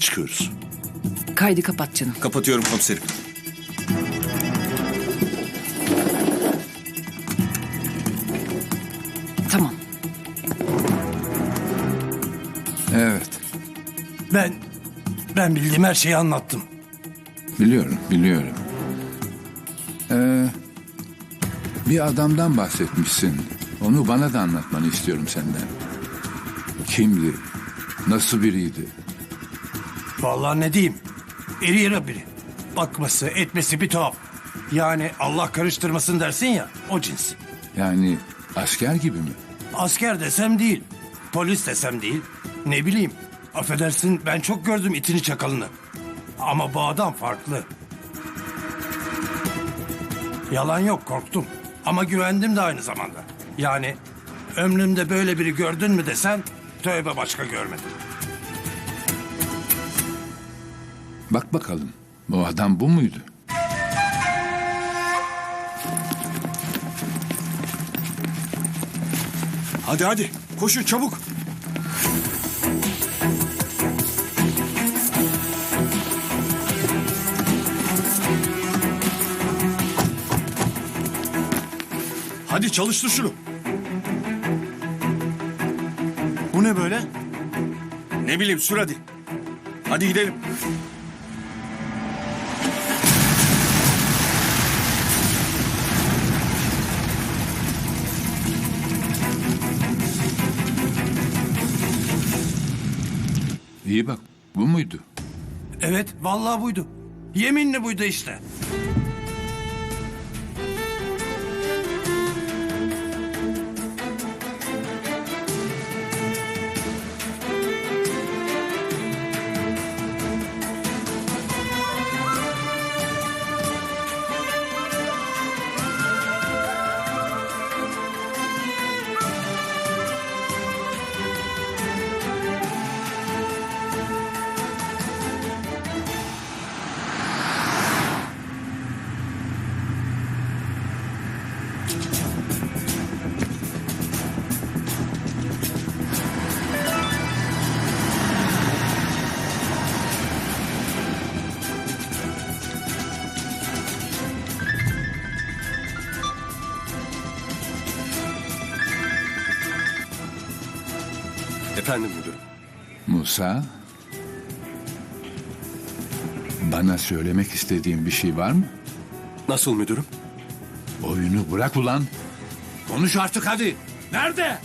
çıkıyoruz. Kaydı kapat canım. Kapatıyorum komiserim. Tamam. Evet, Ben ben bildiğim her şeyi anlattım. biliyorum, biliyorum. Ee, bir adamdan bahsetmişsin. Onu bana da anlatmanı istiyorum senden. Kimdi? Nasıl biriydi? Vallahi ne diyeyim. İri yarı biri. Bakması, etmesi bir tuhaf. Yani Allah karıştırmasın dersin ya o cins. Yani asker gibi mi? Asker desem değil. Polis desem değil. Ne bileyim. Affedersin ben çok gördüm itini çakalını. Ama bu adam farklı. Yalan yok korktum. Ama güvendim de aynı zamanda. Yani ömrümde böyle biri gördün mü desen tövbe başka görmedim. Bak bakalım. Bu adam bu muydu? Hadi hadi koşun çabuk. Hadi çalıştır şunu. Bu ne böyle? Ne bileyim sür hadi. Hadi gidelim. İyi bak. Bu muydu? Evet vallahi buydu. Yeminli buydu işte. Efendim müdürüm. Musa? Bana söylemek istediğin bir şey var mı? Nasıl müdürüm? Oyunu bırak ulan. Konuş artık hadi. Nerede?